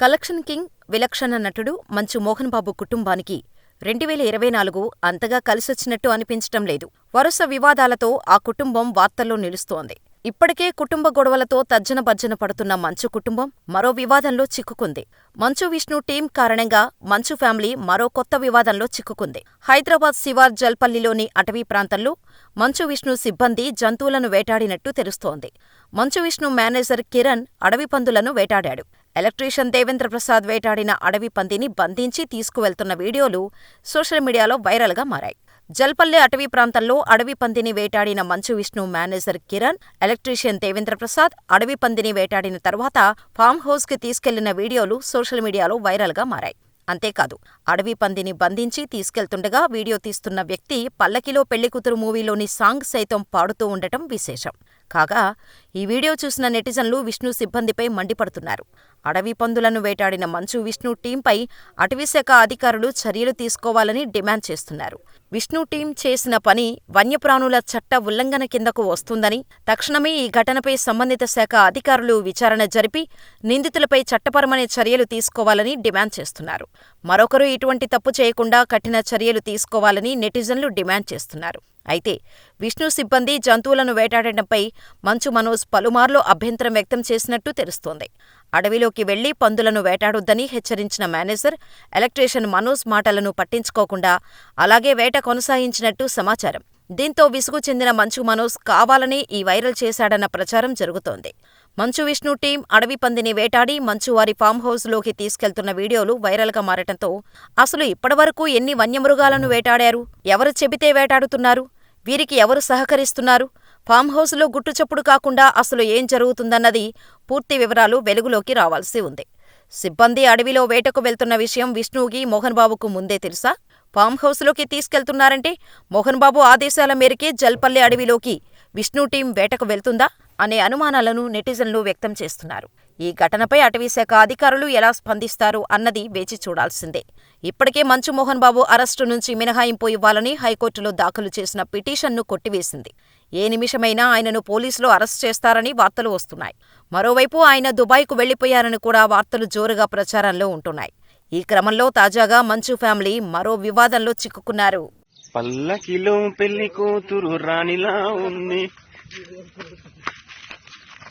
Collection king, విలక్షణ నటుడు మంచు మోహన్ బాబు కుటుంబానికి రెండువేల ఇరవై నాలుగు అంతగా కలిసొచ్చినట్టు అనిపించటం లేదు. వరుస వివాదాలతో ఆ కుటుంబం వార్తల్లో నిలుస్తోంది. ఇప్పటికే కుటుంబ గొడవలతో తర్జన భర్జన పడుతున్న మంచు కుటుంబం మరో వివాదంలో చిక్కుకుంది. మంచు విష్ణు టీం కారణంగా మంచు ఫ్యామిలీ మరో కొత్త వివాదంలో చిక్కుకుంది. హైదరాబాద్ శివార్ జల్పల్లిలోని అటవీ ప్రాంతంలో మంచు విష్ణు సిబ్బంది జంతువులను వేటాడినట్టు తెలుస్తోంది. మంచు విష్ణు మేనేజర్ కిరణ్ అడవి పందులను వేటాడాడు. ఎలక్ట్రీషియన్ దేవేంద్ర ప్రసాద్ వేటాడిన అడవి పందిని బంధించి తీసుకువెళ్తున్న వీడియోలు సోషల్ మీడియాలో వైరల్గా మారాయి. జల్పల్లి అటవీ ప్రాంతంలో అడవి పందిని వేటాడిన మంచు విష్ణు మేనేజర్ కిరణ్, ఎలక్ట్రీషియన్ దేవేంద్ర ప్రసాద్ అడవి పందిని వేటాడిన తర్వాత ఫామ్ హౌస్కి తీసుకెళ్ళిన వీడియోలు సోషల్ మీడియాలో వైరల్గా మారాయి. అంతేకాదు అడవి పందిని బంధించి తీసుకెళ్తుండగా వీడియో తీస్తున్న వ్యక్తి పల్లకిలో పెళ్ళికూతురు మూవీలోని సాంగ్ సైతం పాడుతూ ఉండటం విశేషం. కాగా ఈ వీడియో చూసిన నెటిజన్లు విష్ణు సిబ్బందిపై మండిపడుతున్నారు. అడవి పందులను వేటాడిన మంచు విష్ణు టీంపై అటవీశాఖ అధికారులు చర్యలు తీసుకోవాలని డిమాండ్ చేస్తున్నారు. విష్ణు టీం చేసిన పని వన్యప్రాణుల చట్ట ఉల్లంఘన కిందకు వస్తుందని, తక్షణమే ఈ ఘటనపై సంబంధిత శాఖ అధికారులు విచారణ జరిపి నిందితులపై చట్టపరమైన చర్యలు తీసుకోవాలని డిమాండ్ చేస్తున్నారు. మరొకరు ఇటువంటి తప్పు చేయకుండా కఠిన చర్యలు తీసుకోవాలని నెటిజన్లు డిమాండ్ చేస్తున్నారు. అయితే విష్ణు సిబ్బంది జంతువులను వేటాడటంపై మంచు మనోజ్ పలుమార్లు అభ్యంతరం వ్యక్తం చేసినట్టు తెలుస్తోంది. అడవిలోకి వెళ్ళి పందులను వేటాడొద్దని హెచ్చరించిన మేనేజర్, ఎలక్ట్రీషియన్ మనోజ్ మాటలను పట్టించుకోకుండా అలాగే వేట కొనసాగించినట్టు సమాచారం. దీంతో విసుగు చెందిన మంచు మనోజ్ కావాలనే ఈ వైరల్ చేశాడన్న ప్రచారం జరుగుతోంది. మంచు విష్ణు టీం అడవి పందిని వేటాడి మంచు వారి ఫామ్ హౌస్లోకి తీసుకెళ్తున్న వీడియోలు వైరల్గా మారటంతో అసలు ఇప్పటివరకు ఎన్ని వన్యమృగాలను వేటాడారు? ఎవరు చెబితే వేటాడుతున్నారు? వీరికి ఎవరు సహకరిస్తున్నారు? ఫామ్ హౌస్లో గుట్టుచప్పుడు కాకుండా అసలు ఏం జరుగుతుందన్నది పూర్తి వివరాలు వెలుగులోకి రావాల్సి ఉంది. సిబ్బంది అడవిలో వేటకు వెళ్తున్న విషయం విష్ణువుకి మోహన్ బాబుకు ముందే తెలుసా? ఫామ్ హౌస్లోకి తీసుకెళ్తున్నారంటే మోహన్ బాబు ఆదేశాల మేరకే జల్పల్లి అడవిలోకి విష్ణు టీం వేటకు వెళ్తుందా? అనే అనుమానాలను నెటిజన్లు వ్యక్తం చేస్తున్నారు. ఈ ఘటనపై అటవీశాఖ అధికారులు ఎలా స్పందిస్తారు అన్నది వేచి చూడాల్సిందే. ఇప్పటికే మంచు మోహన్ బాబు అరెస్టు నుంచి మినహాయింపు ఇవ్వాలని హైకోర్టులో దాఖలు చేసిన పిటిషన్ను కొట్టివేసింది. ఏ నిమిషమైనా ఆయనను పోలీసులు అరెస్ట్ చేస్తారని వార్తలు వస్తున్నాయి. మరోవైపు ఆయన దుబాయ్కు వెళ్ళిపోయారని కూడా వార్తలు జోరుగా ప్రచారంలో ఉంటున్నాయి. ఈ క్రమంలో తాజాగా మంచు ఫ్యామిలీ మరో వివాదంలో చిక్కుకున్నారు. పల్లకిలో పెళ్ళి కూతురు రాణిలా ఉంది